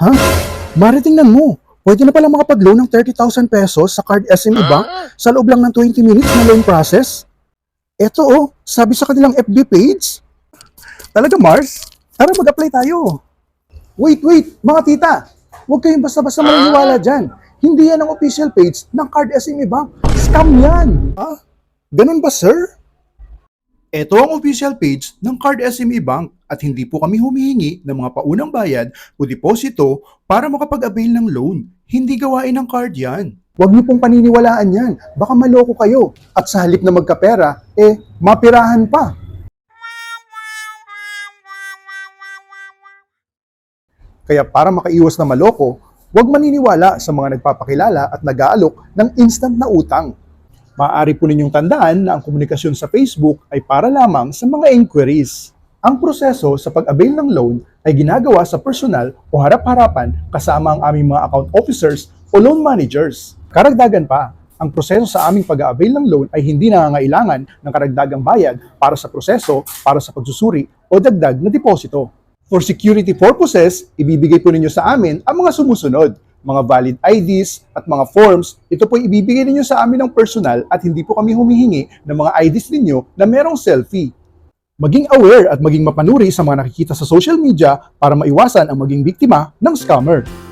Ha? Mari, tingnan mo. Pwede na pala makapag-loan ng 30,000 pesos sa card SME Bank sa loob lang ng 20 minutes na loan process. Eto oh, sabi sa kanilang FB page. Talaga Mars? Tara mag-apply tayo. Wait, wait, mga tita. Huwag kayong basta-basta maniniwala dyan. Hindi yan ang official page ng Card SME Bank. Scam yan. Ah, ganun ba sir? Ito ang official page ng Card SME Bank at hindi po kami humihingi ng mga paunang bayad o deposito para makapag-avail ng loan. Hindi gawain ng card yan. Huwag niyo pong paniniwalaan yan. Baka maloko kayo. At sa halip na magkapera, eh, mapirahan pa. Kaya para makaiwas na maloko, huwag maniniwala sa mga nagpapakilala at nag-aalok ng instant na utang. Maaari po ninyong tandaan na ang komunikasyon sa Facebook ay para lamang sa mga inquiries. Ang proseso sa pag-avail ng loan ay ginagawa sa personal o harap-harapan kasama ang aming mga account officers o loan managers. Karagdagan pa, ang proseso sa aming pag-avail ng loan ay hindi nangangailangan ng karagdagang bayad para sa proseso, para sa pagsusuri o dagdag na deposito. For security purposes, ibibigay po ninyo sa amin ang mga sumusunod, mga valid IDs at mga forms. Ito po ibibigay ninyo sa amin ng personal at hindi po kami humihingi ng mga IDs ninyo na merong selfie. Maging aware at maging mapanuri sa mga nakikita sa social media para maiwasan ang maging biktima ng scammer.